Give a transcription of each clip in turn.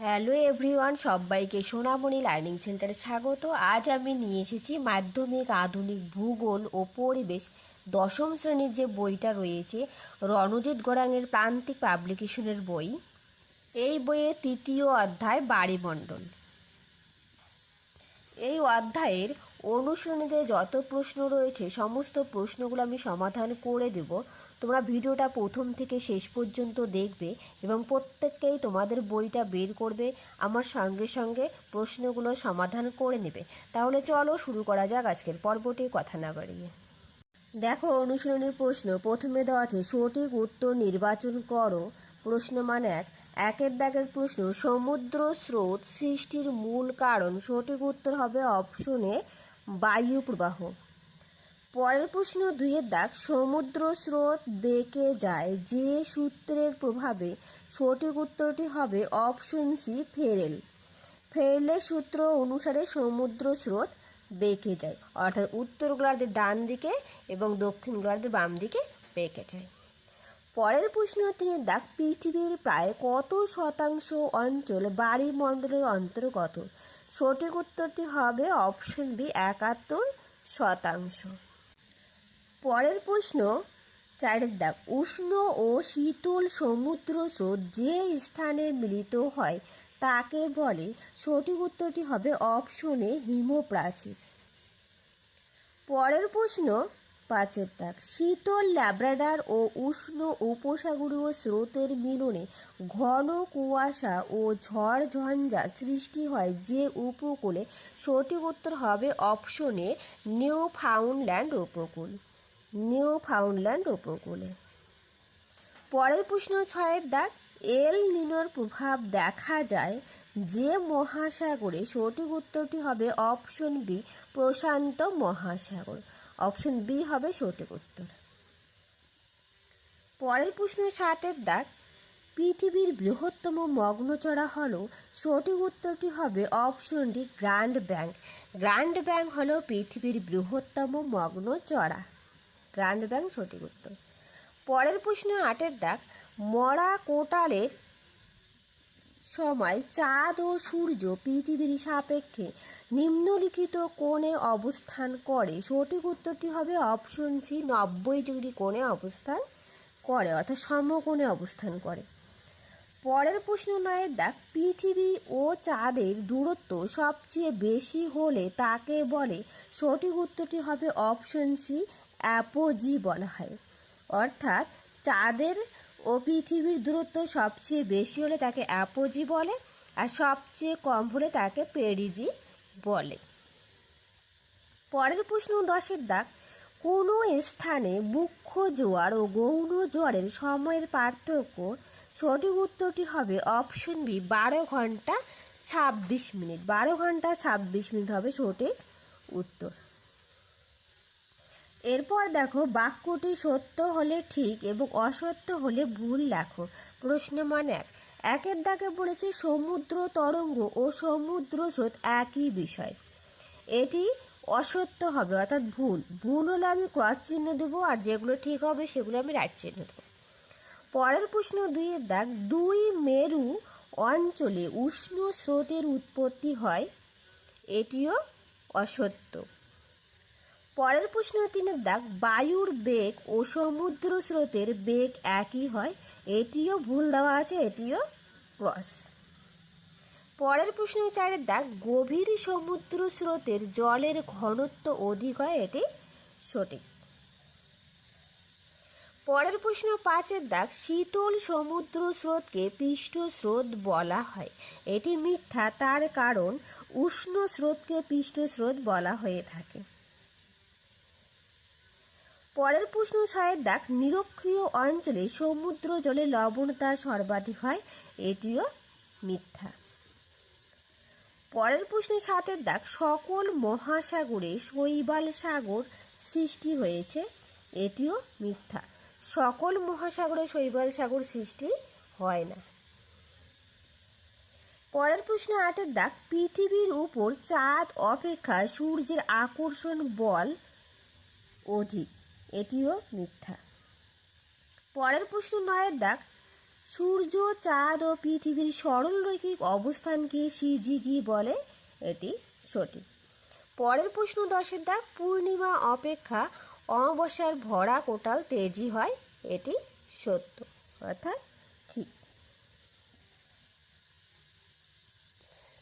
Hello everyone, সবাইকে সোনামণি learning সেন্টারে স্বাগত। আজ আমি নিয়ে এসেছি মাধ্যমিক আধুনিক ভূগোল ও পরিবেশ দশম শ্রেণির যে বইটা রয়েছে, রণজিৎ গোড়াঙের প্রান্তিক পাবলিকেশনের বই। এই বইয়ের তৃতীয় অধ্যায় বাড়িমণ্ডল। এই অধ্যায়ের অনুশীলনীতে যত প্রশ্ন রয়েছে, সমস্ত প্রশ্নগুলো আমি সমাধান করে দেব। তোমরা ভিডিওটা প্রথম থেকে শেষ পর্যন্ত দেখবে এবং প্রত্যেককেই তোমাদের বইটা বের করবে, আমার সঙ্গে সঙ্গে প্রশ্নগুলো সমাধান করে নেবে। তাহলে চলো শুরু করা যাক আজকের পর্বটি কথা না বাড়িয়ে। দেখো অনুশীলনের প্রশ্ন, প্রথমে দেওয়া আছে, সঠিক উত্তর নির্বাচন করো। প্রশ্ন মানে এক, একের দাগের প্রশ্ন, সমুদ্র স্রোত সৃষ্টির মূল কারণ। সঠিক উত্তর হবে অপশনে বায়ু প্রবাহ। পরের প্রশ্ন দুইয়ের দাগ, সমুদ্র স্রোত বেঁকে যায়, যে সূত্রের প্রভাবে সঠিক উত্তরটি হবে অপশন সি, ফেরেল। ফেরেলের সূত্র অনুসারে সমুদ্র স্রোত বেঁকে যায়, অর্থাৎ উত্তর গোলার্ধের ডান দিকে এবং দক্ষিণ গোলার্ধের বাম দিকে বেঁকে যায়। পরের প্রশ্ন তিনি দাগ, পৃথিবীর প্রায় কত শতাংশ অঞ্চল বাড়িমণ্ডলের অন্তর্গত? সঠিক উত্তরটি হবে অপশন বি, একাত্তর শতাংশ। পরের প্রশ্ন চারের দাগ উষ্ণ ও শীতল সমুদ্র স্রোত যে স্থানে মিলিত হয়, তাকে বলে সঠিক উত্তরটি হবে অপশনে হিমপ্রাচীর। পরের প্রশ্ন, পাঁচের দাগ শীতল ল্যাব্রাডার ও উষ্ণ উপসাগরীয় স্রোতের মিলনে ঘন কুয়াশা ও ঝড় ঝঞ্ঝা সৃষ্টি হয় যে উপকূলে সঠিক উত্তর হবে অপশনে নিউ ফাউন্ডল্যান্ড উপকূল। নিউ ফাউন্ডল্যান্ড উপকূলে। পরের প্রশ্ন ছয়ের দাগ, এল নিনোর প্রভাব দেখা যায় যে মহাসাগরে। সঠিক উত্তরটি হবে অপশন বি, প্রশান্ত মহাসাগর। অপশন বি হবে সঠিক উত্তর। পরের প্রশ্ন সাতের দাগ, পৃথিবীর বৃহত্তম মগ্নচড়া হলো। সঠিক উত্তরটি হবে option D, grand bank. Grand bank হলো পৃথিবীর বৃহত্তম মগ্নচড়া ব্যাংক সঠিক উত্তর। পরের প্রশ্ন আটের দাগ, মরা কোটালের সময় চাঁদ ও সূর্য পৃথিবীর সাপেক্ষে নিম্নলিখিত কোণে অবস্থান করে। সঠিক উত্তরটি হবে অপশন সি, নব্বই ডিগ্রি কোণে অবস্থান করে, অর্থাৎ সমকোণে অবস্থান করে। পরের প্রশ্ন নয়ের দাগ, পৃথিবী ও চাঁদের দূরত্ব সবচেয়ে বেশি হলে তাকে বলে। সঠিক উত্তরটি হবে অপশন সি অ্যাপোজি বলা হয়। অর্থাৎ চাঁদের ও পৃথিবীর দূরত্ব সবচেয়ে বেশি হলে তাকে অ্যাপোজি বলে আর সবচেয়ে কম হলে তাকে পেরিজি বলে। পরের প্রশ্ন দশের দাগ। কোনো স্থানে মুখ্য জোয়ার ও গৌণ জোয়ারের সময়ের পার্থক্য সঠিক উত্তরটি হবে অপশন বি, বারো ঘণ্টা ছাব্বিশ মিনিট। বারো ঘণ্টা ছাব্বিশ মিনিট হবে সঠিক উত্তর। এরপর দেখো, বাক্যটি সত্য হলে ঠিক এবং অসত্য হলে ভুল লেখো। প্রশ্ন মান এক। একের দাগে বলেছে সমুদ্র তরঙ্গ ও সমুদ্র স্রোত একই বিষয়। এটি অসত্য হবে, অর্থাৎ ভুল। ভুল হলে আমি ক্রস চিহ্ন দেবো আর যেগুলো ঠিক হবে সেগুলো আমি রাইট চিহ্ন দেবো। পরের প্রশ্ন দুইয়ের দাগ, দুই মেরু অঞ্চলে উষ্ণ স্রোতের উৎপত্তি হয়, এটিও অসত্য। পরের প্রশ্ন তিনের দাগ বায়ুর বেগ ও সমুদ্র স্রোতের বেগ একই হয়, এটিও ভুল দেওয়া আছে, এটিও ক্রস পরের প্রশ্ন চারের দাগ গভীর সমুদ্র স্রোতের জলের ঘনত্ব অধিক হয়, এটি সঠিক। পরের প্রশ্ন পাঁচের দাগ শীতল সমুদ্র স্রোতকে পৃষ্ঠ স্রোত বলা হয়। এটি মিথ্যা, তার কারণ উষ্ণ স্রোতকে পৃষ্ঠ স্রোত বলা হয়ে থাকে। পরের প্রশ্ন ছয়ের দাগ নিরক্ষীয় অঞ্চলে সমুদ্র জলে লবণতা সর্বাধিক হয়, এটিও মিথ্যা। পরের প্রশ্ন সাতের দাগ সকল মহাসাগরে শৈবাল সাগর সৃষ্টি হয়েছে, এটিও মিথ্যা। সকল মহাসাগরে শৈবাল সাগর সৃষ্টি হয় না। পরের প্রশ্ন আটের দাগ পৃথিবীর উপর চাঁদ অপেক্ষা সূর্যের আকর্ষণ বল অধিক। এটিও মিথ্যা। পরের প্রশ্ন নয়ের দাগ সূর্য, চাঁদ ও পৃথিবীর সরলরৈখিক অবস্থানকে সিজিগি বলে, এটি সঠিক। পরের প্রশ্ন, দশের দাগ পূর্ণিমা অপেক্ষা অমাবস্যার ভরা কোটাল তেজি হয়, এটি সত্য। অর্থাৎ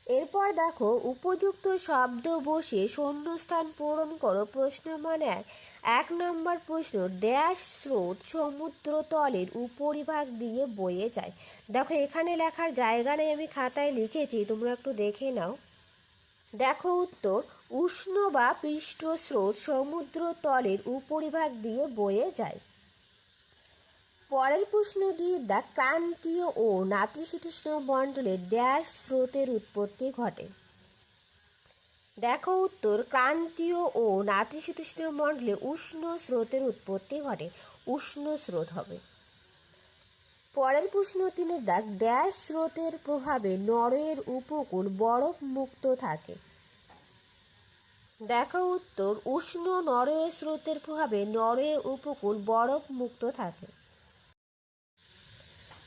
এরপর দেখো, উপযুক্ত শব্দ বসে শূন্যস্থান পূরণ করো। প্রশ্ন মানে এক। এক নম্বর প্রশ্ন ড্যাশ স্রোত সমুদ্র তলের উপরিভাগ দিয়ে বয়ে যায়। দেখো, এখানে লেখার জায়গা নেই, আমি খাতায় লিখেছি, তোমরা একটু দেখে নাও। দেখো উত্তর, উষ্ণ বা পৃষ্ঠ স্রোত সমুদ্র তলের উপরিভাগ দিয়ে বয়ে যায়। পরের প্রশ্ন দিয়ে ক্রান্তীয় ও নাতিশীতোষ্ণ মণ্ডলে ড্যাশ স্রোতের উৎপত্তি ঘটে। দেখো উত্তর, ক্রান্তীয় ও নাতিশীতোষ্ণ মণ্ডলে উষ্ণ স্রোতের উৎপত্তি ঘটে। উষ্ণ স্রোত হবে। পরের প্রশ্ন তিনের দাগ ড্যাশ স্রোতের প্রভাবে নরওয়ের উপকূল বরফ মুক্ত থাকে। দেখো উত্তর, উষ্ণ নরওয়ে স্রোতের প্রভাবে নরওয়ে উপকূল বরফ মুক্ত থাকে।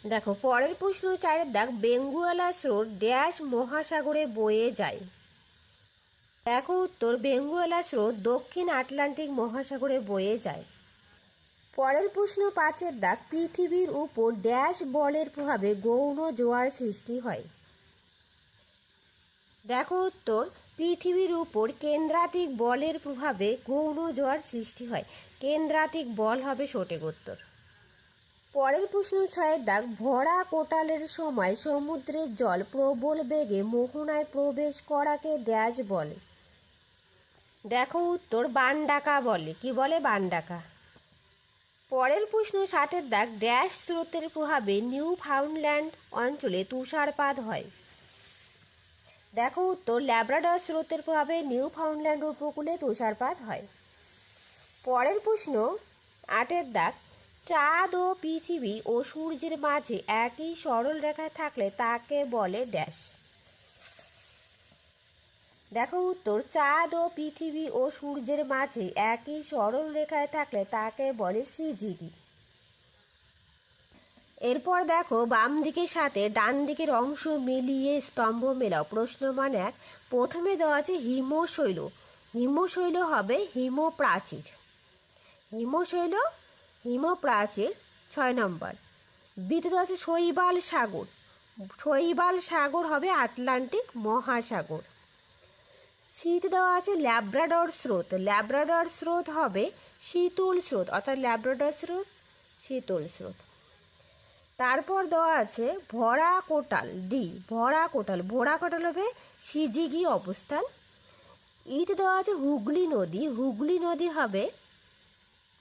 দেখো, পরের প্রশ্ন চারের দাগ বেঙ্গুয়ালা স্রোত ড্যাশ মহাসাগরে বয়ে যায়। দেখো উত্তর, বেঙ্গুয়ালা স্রোত দক্ষিণ আটলান্টিক মহাসাগরে বয়ে যায়। পরের প্রশ্ন পাঁচের দাগ পৃথিবীর উপর ড্যাশ বলের প্রভাবে গৌণ জোয়ার সৃষ্টি হয়। দেখো উত্তর, পৃথিবীর উপর কেন্দ্রাতিক বলের প্রভাবে গৌণ জোয়ার সৃষ্টি হয়। কেন্দ্রাতিক বল হবে সঠিক উত্তর। পরের প্রশ্ন ছয়ের দাগ, ভরা কোটালের সময় সমুদ্রের জল প্রবল বেগে মোহনায় প্রবেশ করাকে ড্যাশ বলে। দেখো উত্তর, বানডাকা বলে। কি বলে বানডাকা? পরের প্রশ্ন সাতের দাগ, ড্যাশ স্রোতের প্রভাবে নিউ ফাউন্ডল্যান্ড অঞ্চলে তুষারপাত হয়। দেখো উত্তর, ল্যাব্রাডর স্রোতের প্রভাবে নিউ ফাউন্ডল্যান্ড উপকূলে তুষারপাত হয়। পরের প্রশ্ন আটের দাগ চাঁদ ও পৃথিবী ও সূর্যের মাঝে একই সরল রেখায় থাকলে তাকে বলে ড্যাশ। দেখো উত্তর, চাঁদ ও পৃথিবী ও সূর্যের মাঝে একই সরল রেখায় থাকলে তাকে বলে সিজিডি এরপর দেখো, বাম দিকের সাথে ডান দিকের অংশ মিলিয়ে স্তম্ভ মেলাও। প্রশ্ন মানে এক, প্রথমে দেওয়া আছে হিমশৈল। হিমশৈল হবে হিমপ্রাচীর। হিমশৈল হিমপ্রাচীর, ছয় নম্বর। দেওয়া আছে শৈবাল সাগর। শৈবাল সাগর হবে আটলান্টিক মহাসাগর। শীত দেওয়া আছে ল্যাব্রাডর স্রোত। ল্যাব্রাডর স্রোত হবে শীতল স্রোত, অর্থাৎ ল্যাব্রাডর স্রোত, শীতল স্রোত। তারপর দেওয়া আছে ভরা কোটাল ডি ভরা কোটাল। ভরা কোটাল হবে সিজিগি অবস্থান। ইতে দেওয়া আছে হুগলি নদী। হুগলি নদী হবে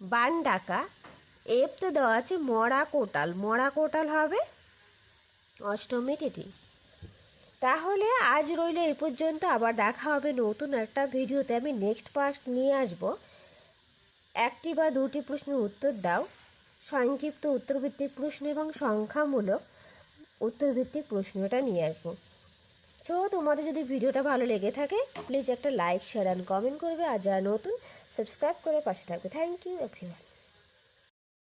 বানডাকা। এফতে দেওয়া আছে মরা কোটাল। মরা কোটাল হবে অষ্টমী তিথি। তাহলে আজ রইল এই পর্যন্ত। আবার দেখা হবে নতুন একটা ভিডিওতে। আমি নেক্সট পার্ট নিয়ে আসব। একটি বা দুটি প্রশ্নের উত্তর দাও। সংক্ষিপ্ত উত্তরভিত্তিক প্রশ্ন এবং সংখ্যামূলক উত্তরভিত্তিক প্রশ্নটা নিয়ে আসব। সো তোমাদের যদি ভিডিওটা ভালো লেগে থাকে প্লিজ একটা লাইক শেয়ার অ্যান্ড কমেন্ট করবে। আর যারা নতুন সাবস্ক্রাইব করে পাশে থাকবে। Thank you everyone